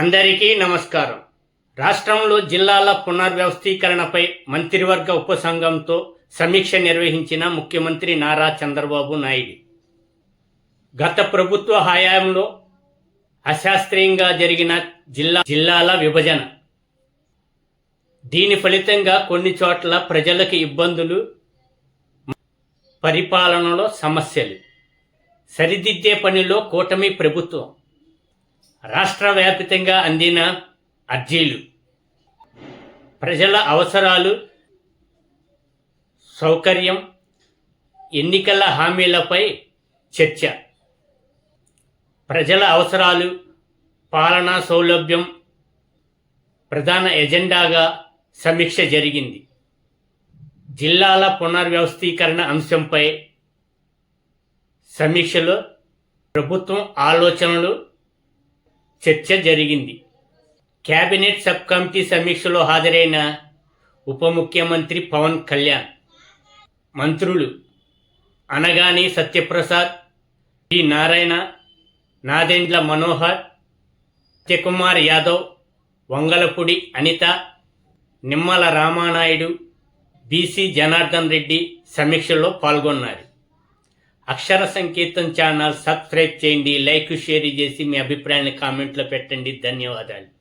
అందరికీ నమస్కారం. రాష్ట్రంలో జిల్లాల పునర్వ్యవస్థీకరణపై మంత్రివర్గ ఉపసంఘంతో సమీక్ష నిర్వహించిన ముఖ్యమంత్రి నారా చంద్రబాబు నాయుడు. గత ప్రభుత్వ హయాంలో అశాస్త్రీయంగా జరిగిన జిల్లా జిల్లాల విభజన. దీని ఫలితంగా కొన్ని చోట్ల ప్రజలకు ఇబ్బందులు పరిపాలనలో సమస్యలు. సరిదిద్దే పనిలో కూటమి ప్రభుత్వం. రాష్ట్ర వ్యాపితంగా అందిన అర్జీలు. ప్రజల అవసరాలు సౌకర్యం ఎన్నికల హామీలపై చర్చ. ప్రజల అవసరాలు పాలనా సౌలభ్యం ప్రధాన ఎజెండాగా సమీక్ష జరిగింది. జిల్లాల పునర్వ్యవస్థీకరణ అంశంపై సమీక్షలో ప్రభుత్వం ఆలోచనలు చర్చ జరిగింది. కేబినెట్ సబ్ కమిటీ సమీక్షలో హాజరైన ఉప ముఖ్యమంత్రి పవన్ కళ్యాణ్ మంత్రులు అనగాని సత్యప్రసాద్ టి నారాయణ నాదెండ్ల మనోహర్ సత్యకుమార్ యాదవ్ వంగలపూడి అనిత నిమ్మల రామానాయుడు బీసీ జనార్దన్ రెడ్డి సమీక్షలో పాల్గొన్నారు. అక్షర సంకేతం ఛానల్ సబ్స్క్రైబ్ చేయండి లైక్ షేర్ చేసి మీ అభిప్రాయాన్ని కామెంట్లో పెట్టండి. ధన్యవాదాలు.